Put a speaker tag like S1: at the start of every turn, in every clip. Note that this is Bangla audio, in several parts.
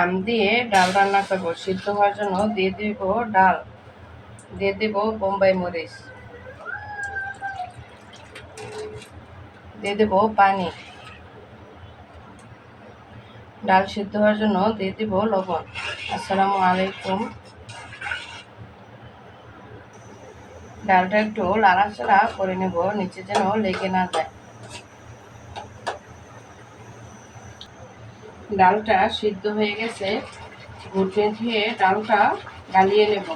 S1: আম দিয়ে ডাল রান্না করব। সিদ্ধ হওয়ার জন্য দিয়ে দিব ডাল। দিয়ে দিব বোম্বাই মরিচ। দিয়ে দেব পানি। ডাল সিদ্ধ হওয়ার জন্য দিয়ে দিব লবণ। আসসালামু আলাইকুম। ডালটা একটু লাড়াচাড়া করে নেব, নিচে যেন লেগে না যায়। ডালটা সিদ্ধ হয়ে গেছে, ঘুটে দিয়ে ডালটা গালিয়ে নেব।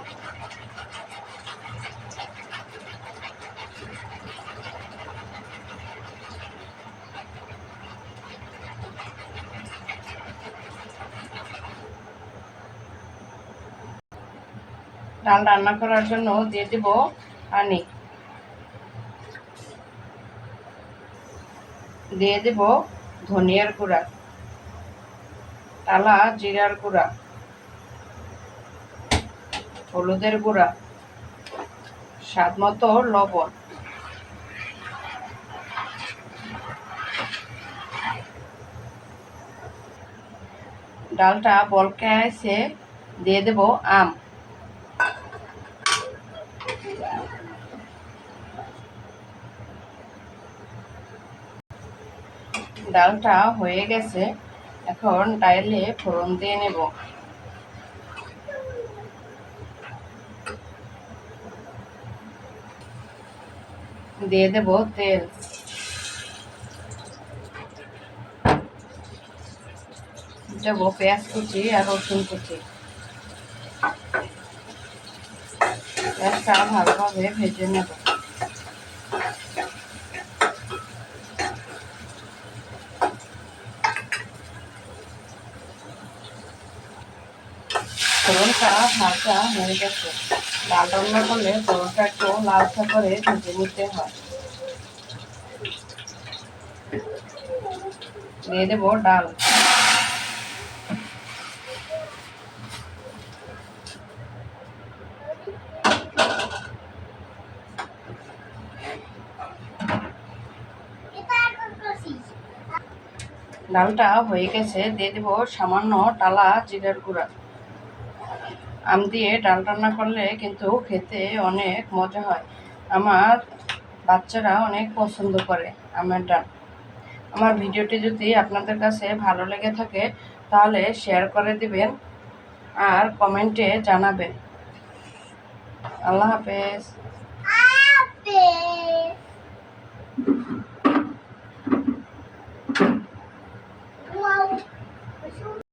S1: ডাল রান্না করার জন্য দিয়ে দেব পানি। দিয়ে দেব ধনিয়ার গুঁড়া। টালা জিরার গুঁড়া, হলুদের গুঁড়া, স্বাদ মতো লবণ। ডালটা বলকে এসে দিয়ে দেব আম। ডালটা হয়ে গেছে। এখন ডাইলে ফোড়ন দিয়ে নেব। দিয়ে দেব তেল। দেবো পেঁয়াজ কুচি আর রসুন কুচি। পেঁয়াজটা ভালোভাবে ভেজে নেব। ফোড়নটা হয়ে গেছে ডাল রান্না করলে একটু করে ভেজে নিতে হয় দিয়ে দেবো ডাল ডালটা হয়ে গেছে, দিয়ে দেবো সামান্য টালা জিরার গুঁড়া। আম দিয়ে ডাল রান্না করলে কিন্তু খেতে অনেক মজা হয়। আমার বাচ্চারা অনেক পছন্দ করে আমের ডাল। আমার ভিডিওটি যদি আপনাদের কাছে ভালো লেগে থাকে, তাহলে শেয়ার করে দিবেন আর কমেন্টে জানাবেন। আল্লাহ হাফেজ।